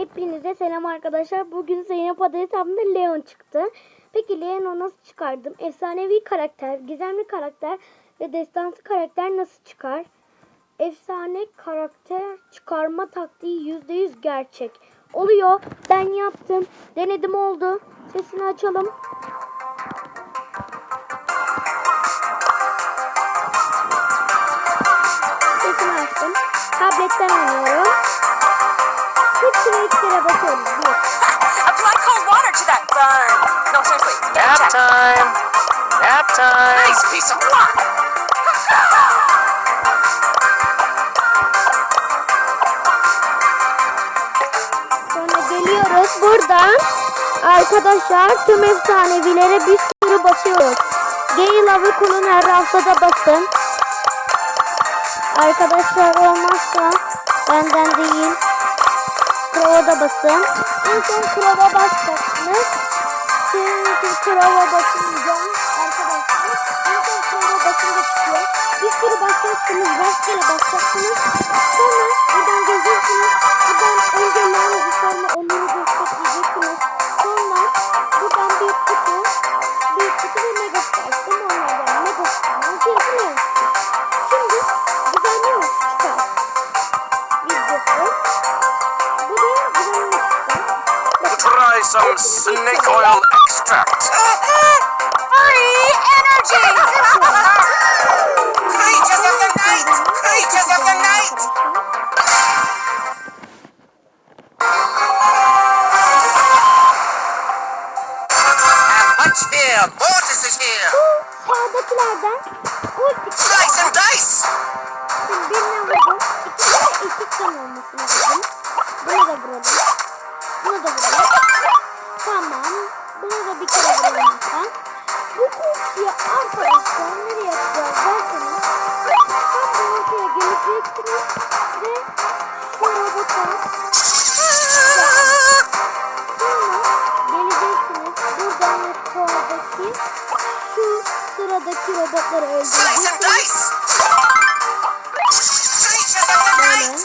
Hepinize selam arkadaşlar. Bugün Zeynep Ada hesabında Leon çıktı. Peki Leon'u nasıl çıkardım? Efsanevi karakter, gizemli karakter ve destansı karakter nasıl çıkar? Efsane karakter çıkarma taktiği %100 gerçek. Oluyor. Ben yaptım. Denedim oldu. Sesini açalım. Sesini açtım. Tabletten oynuyorum. Hepsine kere. Apply cold water to that burn. No, seriously, Nap time. Nap time. Nice piece of rock. Sonra geliyoruz buradan. Arkadaşlar tüm efsanevilere bir sürü basıyoruz. Gale avı kulun her haftada basın. Arkadaşlar olmazsa benden değil. Krova da basın. En son krova basacaksınız. Çünkü krova basınca arkadaşlar en son krova basınca çıkıyor. Bir sürü basacaksınız. Rastgele basacaksınız. Sonra buradan some snake oil extract. Free energy. Creatures of the night! Creatures of the night! Much fear! Mortis is here! Sağdakilerden and dice! Şimdi birine vurdum. İkisi de eşit can olması lazım. Bunu da vuralım. Bunu da vuralım. Ultiyi arkadaşlar nereye yapacağız derseniz tam bu ultiye geleceksiniz ve şu robota Sonra geleceksiniz buradan yukarıdaki şu sıradaki robotları öldüreceksiniz. Böyle.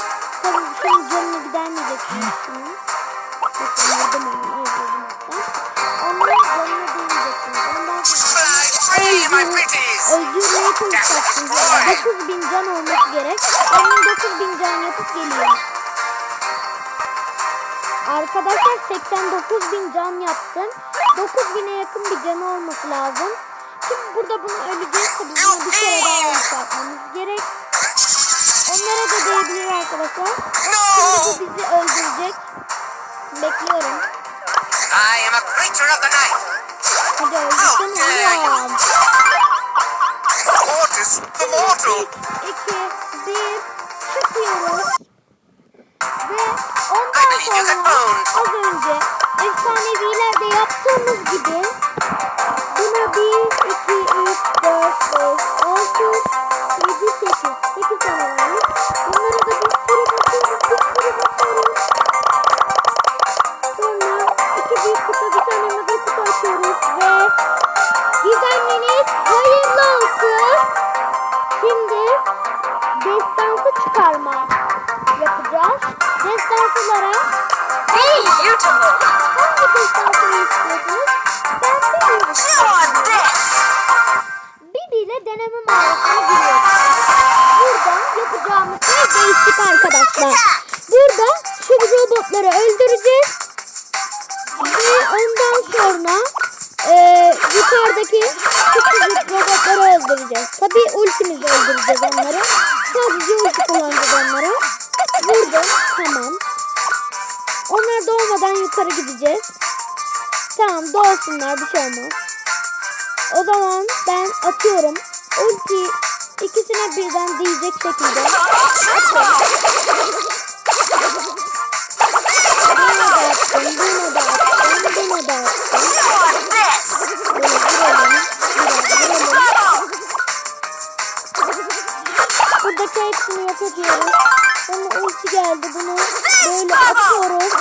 Tabii şimdi canını gidermeyeceksiniz öldürmeye çalışacaksınız. Yani 9000 can olması gerek. Onun 9000 can yapıp geliyor. Arkadaşlar 89 bin can yaptım. 9000'e yakın bir canı olması lazım. Şimdi burada bunu öleceğiz. Tabii bunu bir kere daha yükseltmemiz gerek. Onlara da değebilir arkadaşlar. Şimdi bu bizi öldürecek. Bekliyorum. I am a creature of the night! Hadi oğlum. Mortis, the mortal! Destansılara Hey, you two. hangi destansını istiyorsunuz? Ben this. Bibi ile deneme mağarasına giriyoruz. Burada yapacağımız şey değişik arkadaşlar. Burada şu robotları öldüreceğiz. Ve ondan sonra eee yukarıdaki küçücük robotları öldüreceğiz. Tabi ultimizle öldüreceğiz onları. Onlar doğmadan yukarı gideceğiz. Tamam doğsunlar bir şey olmaz. O zaman ben atıyorum. Ulti ikisine birden değecek şekilde. Atıyorum. Buradaki hepsini yok ediyoruz. Ulti geldi, bunu böyle atıyoruz.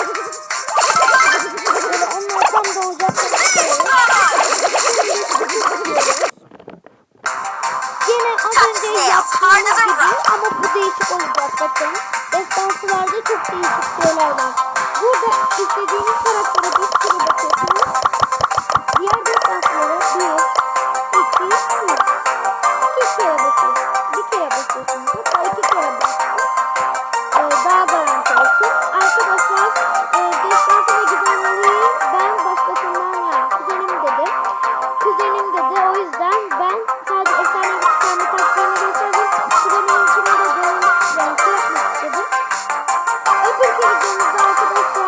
Böyle onlar tam doğacak atıyoruz. Yine az önce yaptığımız gibi ama bu değişik olacak bakın. Destansılarda çok değişik şeyler var. Burada istediğiniz karaktere ございます。